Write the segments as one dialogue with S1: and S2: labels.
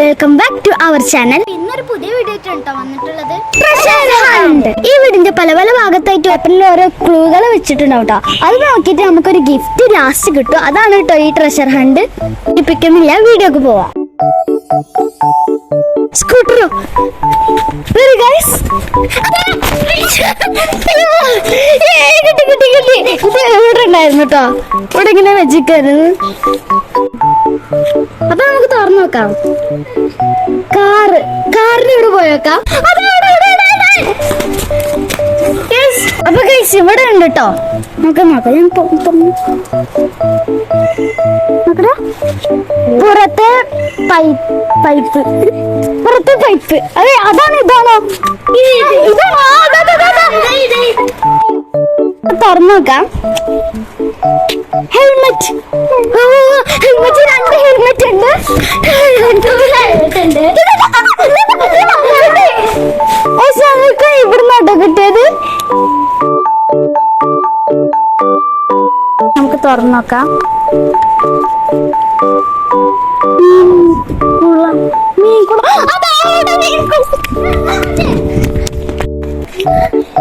S1: Welcome back to our channel
S2: ഇന്നൊരു പുതിയ video ആയിട്ടാണ് വന്നിട്ടുള്ളത്.
S1: ഈ വീടിന്റെ പല പല ഭാഗത്തായിട്ട് വെപ്പനിൽ ഓരോ ക്ലൂകൾ വെച്ചിട്ടുണ്ടാവും കേട്ടോ അത് നോക്കിയിട്ട് നമുക്കൊരു ഗിഫ്റ്റ് ലാസ്റ്റ് കിട്ടും. അതാണ് കേട്ടോ ഈ ട്രഷർ ഹണ്ട് ഇപ്പിക്കുന്നില്ല വീഡിയോക്ക് പോവാം. സ്കൂട്ടറോ വരൂ ഗൈസ് കിട്ടി കിട്ടി കിട്ടി. ഇത് ഇവിടെ ഉണ്ടായിരുന്നു കേട്ടോ ഇവിടെ ഇങ്ങനെ വെച്ചിക്കായിരുന്നു അപ്പൊ നമുക്ക് തുറന്നു നോക്കാം കാറ് കാറിന് ഇവിടെ പോയേക്കാം. അപ്പൊ കഴിച്ച് ഇവിടെ ഉണ്ട് കേട്ടോ നമുക്ക് നോക്കാം ഞാൻ പുറത്തെ പൈപ്പ് പൈപ്പ്. പുറത്തെ പൈപ്പ്. അതെ അതാണ് ഇതാണോ? ഇതാണോ. തുറന്നു നോക്കാം ഹെൽമെറ്റ് ഹെൽമെറ്റ് രണ്ട് ഹെൽമെറ്റ് ഉണ്ട്. പക്ഷെ നമുക്ക് ഇവിടുന്ന് കിട്ടിയത്? നമുക്ക് തുറന്നു നോക്കാം. മീൻ കുള മീൻ കുള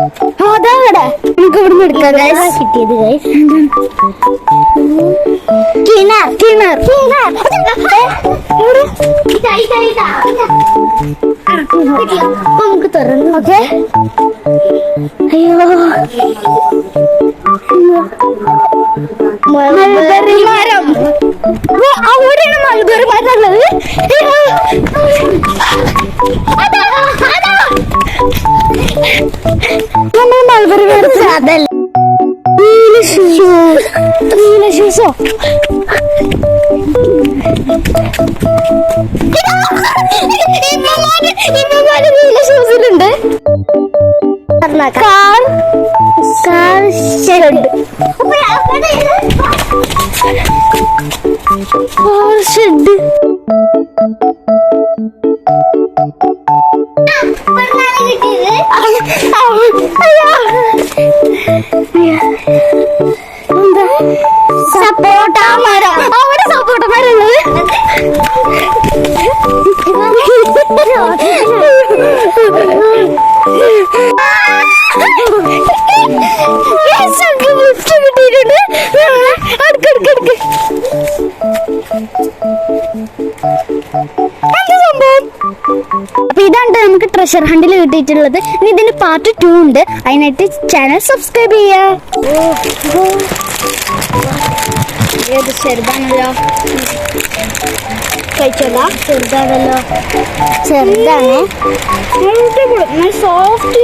S1: നമുക്ക് ഇവിടുന്ന് എടുക്കാം guys.
S2: കിട്ടിയത് ഗൈസ്
S1: കിണർ. കിണർ. കിണർ.
S2: നമുക്ക് തുറന്നു
S1: ഓക്കെ. അയ്യോ. മൽബറി മരം. അവിടെയാണ് മൽബറി മരം ഉള്ളത് അതല്ല നീല ഷൂ നീല ഷൂസോ ഇമ്മമാര് നീല ഷൂസിലുണ്ട് car car shed car shed സപ്പോട്ട മരം. അവിടെ സപ്പോട്ട മരം. അപ്പോൾ ഇതാണ് നമുക്ക് ട്രഷർ ഹണ്ടിൽ കിട്ടിയിട്ടുള്ളത്. ഇനി ഇതിന് പാർട്ട് ടു ഉണ്ട്. അതിനായിട്ട് ചാനൽ സബ്സ്ക്രൈബ് ചെയ്യുക ഏത് സോഫ്റ്റ്